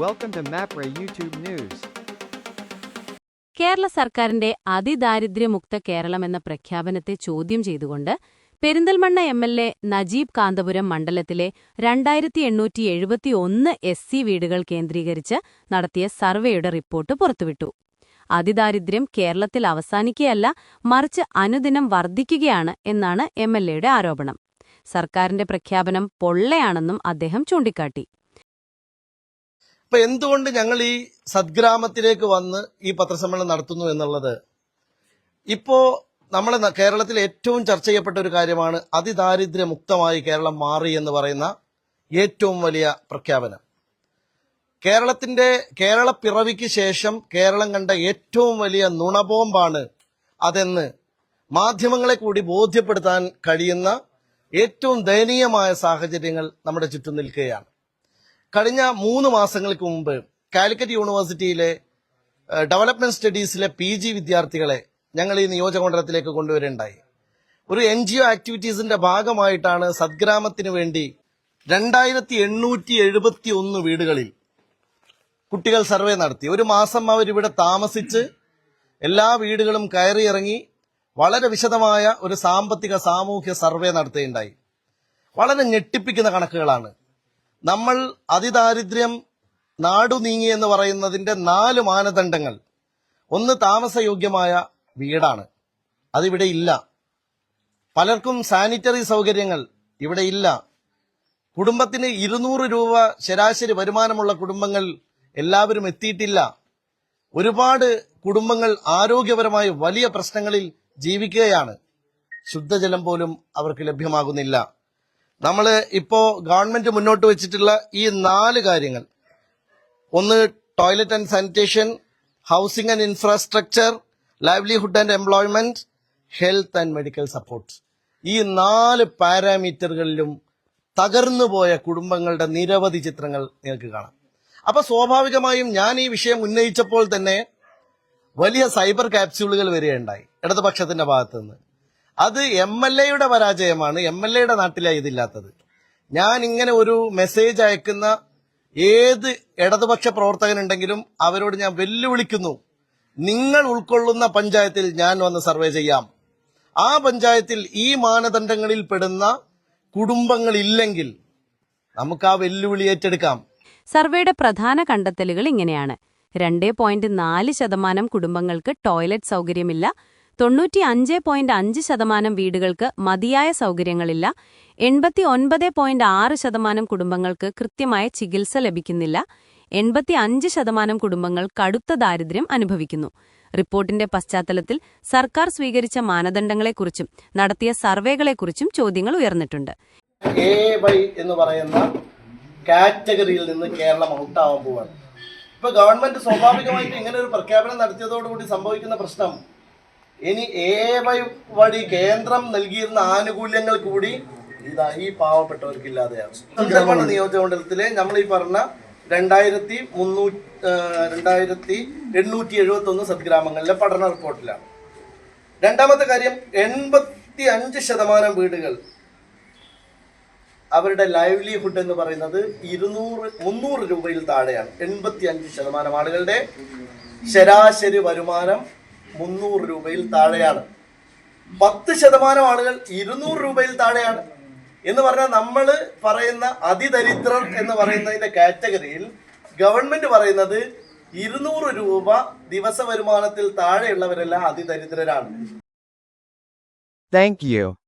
Welcome to MAPRA YouTube News. Kerala സർക്കാരിന്റെ അതിദാരിദ്ര്യമുക്ത കേരളം എന്ന പ്രഖ്യാപനത്തെ ചോദ്യം ചെയ്തുകൊണ്ട് Perinthalmanna M L A Najeeb Kanthapuram മണ്ഡലത്തിലെ രണ്ടായിരത്തി എണ്ണൂറ്റി എഴുപത്തിയൊന്ന് എസ് സി വീടുകൾ കേന്ദ്രീകരിച്ച് നടത്തിയ സർവേയുടെ റിപ്പോർട്ട് പുറത്തുവിട്ടു. അതിദാരിദ്ര്യം കേരളത്തിൽ അവസാനിക്കുകയല്ല മറിച്ച് അനുദിനം വർദ്ധിക്കുകയാണ് എന്നാണ് എം ആരോപണം. സർക്കാരിന്റെ പ്രഖ്യാപനം പൊള്ളയാണെന്നും അദ്ദേഹം ചൂണ്ടിക്കാട്ടി. അപ്പൊ എന്തുകൊണ്ട് ഞങ്ങൾ ഈ സദ്ഗ്രാമത്തിലേക്ക് വന്ന് ഈ പത്രസമ്മേളനം നടത്തുന്നു എന്നുള്ളത്? ഇപ്പോ നമ്മളെ കേരളത്തിൽ ഏറ്റവും ചർച്ച ചെയ്യപ്പെട്ട ഒരു കാര്യമാണ് അതിദാരിദ്ര്യമുക്തമായി കേരളം മാറി എന്ന് പറയുന്ന ഏറ്റവും വലിയ പ്രഖ്യാപനം. കേരളത്തിന്റെ കേരള പിറവിക്ക് ശേഷം കേരളം കണ്ട ഏറ്റവും വലിയ നുണബോംബാണ് അതെന്ന് മാധ്യമങ്ങളെ കൂടി ബോധ്യപ്പെടുത്താൻ കഴിയുന്ന ഏറ്റവും ദയനീയമായ സാഹചര്യങ്ങൾ നമ്മുടെ ചുറ്റും നിൽക്കുകയാണ്. കഴിഞ്ഞ മൂന്ന് മാസങ്ങൾക്ക് മുമ്പ് കാലിക്കറ്റ് യൂണിവേഴ്സിറ്റിയിലെ ഡെവലപ്മെന്റ് സ്റ്റഡീസിലെ പി ജി വിദ്യാർത്ഥികളെ ഞങ്ങൾ ഈ നിയോജകമണ്ഡലത്തിലേക്ക് കൊണ്ടുവരുണ്ടായി ഒരു എൻ ജി ഒ ആക്ടിവിറ്റീസിന്റെ ഭാഗമായിട്ടാണ് സദ്ഗ്രാമത്തിന് വേണ്ടി രണ്ടായിരത്തി എണ്ണൂറ്റി എഴുപത്തി ഒന്ന് വീടുകളിൽ കുട്ടികൾ സർവേ നടത്തി. ഒരു മാസം അവരിവിടെ താമസിച്ച് എല്ലാ വീടുകളും കയറിയിറങ്ങി വളരെ വിശദമായ ഒരു സാമ്പത്തിക സാമൂഹ്യ സർവേ നടത്തുകയുണ്ടായി. വളരെ ഞെട്ടിപ്പിക്കുന്ന കണക്കുകളാണ്. നമ്മൾ അതിദാരിദ്ര്യം നാടു നീങ്ങി എന്ന് പറയുന്നതിന്റെ നാല് മാനദണ്ഡങ്ങൾ. ഒന്ന് താമസയോഗ്യമായ വീടാണ്. അതിവിടെ ഇല്ല. പലർക്കും സാനിറ്ററി സൗകര്യങ്ങൾ ഇവിടെ ഇല്ല. കുടുംബത്തിന് ഇരുന്നൂറ് രൂപ ശരാശരി വരുമാനമുള്ള കുടുംബങ്ങൾ എല്ലാവരും എത്തിയിട്ടില്ല. ഒരുപാട് കുടുംബങ്ങൾ ആരോഗ്യപരമായ വലിയ പ്രശ്നങ്ങളിൽ ജീവിക്കുകയാണ്. ശുദ്ധജലം പോലും അവർക്ക് ലഭ്യമാകുന്നില്ല. നമ്മൾ ഇപ്പോ ഗവൺമെന്റ് മുന്നോട്ട് വെച്ചിട്ടുള്ള ഈ നാല് കാര്യങ്ങൾ. ഒന്ന് toilet and sanitation housing and infrastructure livelihood and employment health and medical support ഈ നാല് പാരാമീറ്ററുകളിലും തകർന്നുപോയ കുടുംബങ്ങളുടെ നിരവധി ചിത്രങ്ങൾ നിങ്ങൾക്ക് കാണാം. അപ്പൊ സ്വാഭാവികമായും ഞാൻ ഈ വിഷയം ഉന്നയിച്ചപ്പോൾ തന്നെ വലിയ സൈബർ ക്യാപ്സ്യൂളുകൾ വരികയുണ്ടായി ഇടതുപക്ഷത്തിന്റെ ഭാഗത്ത് നിന്ന് അത് എം എൽ എയുടെ പരാജയമാണ്. എം എൽ എയുടെ നാട്ടിലാണ് ഇതില്ലാത്തത്. ഞാൻ ഇങ്ങനെ ഒരു മെസ്സേജ് അയക്കുന്ന ഏത് ഇടതുപക്ഷ പ്രവർത്തകനുണ്ടെങ്കിലും അവരോട് ഞാൻ വെല്ലുവിളിക്കുന്നു. നിങ്ങൾ ഉൾക്കൊള്ളുന്ന പഞ്ചായത്തിൽ ഞാൻ വന്ന് സർവേ ചെയ്യാം. ആ പഞ്ചായത്തിൽ ഈ മാനദണ്ഡങ്ങളിൽ പെടുന്ന കുടുംബങ്ങളില്ലെങ്കിൽ നമുക്ക് ആ വെല്ലുവിളി ഏറ്റെടുക്കാം. സർവേയുടെ പ്രധാന കണ്ടെത്തലുകൾ ഇങ്ങനെയാണ്. രണ്ടേ പോയിന്റ് നാല് ശതമാനം കുടുംബങ്ങൾക്ക് ടോയ്ലറ്റ് സൗകര്യമില്ല. തൊണ്ണൂറ്റി അഞ്ച് പോയിന്റ് അഞ്ച് ശതമാനം വീടുകൾക്ക് മതിയായ സൗകര്യങ്ങളില്ല. എൺപത്തി ഒൻപത് പോയിന്റ് ആറ് ശതമാനം കുടുംബങ്ങൾക്ക് കൃത്യമായ ചികിത്സ ലഭിക്കുന്നില്ല. എൺപത്തി അഞ്ച് ശതമാനം കുടുംബങ്ങൾ കടുത്ത ദാരിദ്ര്യം അനുഭവിക്കുന്നു. റിപ്പോർട്ടിന്റെ പശ്ചാത്തലത്തിൽ സർക്കാർ സ്വീകരിച്ച മാനദണ്ഡങ്ങളെക്കുറിച്ചും നടത്തിയ സർവേകളെക്കുറിച്ചും ചോദ്യങ്ങൾ ഉയർന്നിട്ടുണ്ട്. എ വൈ എന്ന് പറയുന്ന കാറ്റഗറിയിൽ നിന്ന് കേരളം ഔട്ടാവാൻ പോവാണ്. ഇപ്പൊ ഗവൺമെന്റ് സ്വാഭാവികമായിട്ട് ഇങ്ങനെ ഒരു പ്രഖ്യാപനം നടത്തിയതോടുകൂടി സംഭവിക്കുന്ന പ്രശ്നം ഇനി എ വൈ വഴി കേന്ദ്രം നൽകിയിരുന്ന ആനുകൂല്യങ്ങൾ കൂടി ഇതാ ഈ പാവപ്പെട്ടവർക്ക് ഇല്ലാതെയാണ് നിയോജക നിയോജകമണ്ഡലത്തിലെ നമ്മൾ ഈ പറഞ്ഞ രണ്ടായിരത്തി മുന്നൂറ്റി രണ്ടായിരത്തി എണ്ണൂറ്റി എഴുപത്തി ഒന്ന് സദ്ഗ്രാമങ്ങളിലെ പഠന റിപ്പോർട്ടിലാണ്. രണ്ടാമത്തെ കാര്യം എൺപത്തി അഞ്ച് ശതമാനം വീടുകൾ അവരുടെ ലൈവ്ലിഹുഡ് എന്ന് പറയുന്നത് ഇരുന്നൂറ് മുന്നൂറ് രൂപയിൽ താഴെയാണ്. എൺപത്തി അഞ്ച് ശതമാനം ആളുകളുടെ ശരാശരി വരുമാനം മുന്നൂറ് രൂപയിൽ താഴെയാണ്. പത്ത് ശതമാനം ആളുകൾ ഇരുന്നൂറ് രൂപയിൽ താഴെയാണ്. എന്ന് പറഞ്ഞാൽ നമ്മൾ പറയുന്ന അതിദരിദ്രർ എന്ന് പറയുന്നതിന്റെ കാറ്റഗറിയിൽ ഗവൺമെന്റ് പറയുന്നത് ഇരുന്നൂറ് രൂപ ദിവസ വരുമാനത്തിൽ താഴെയുള്ളവരെല്ലാം അതിദരിദ്രരാണ്. Thank you.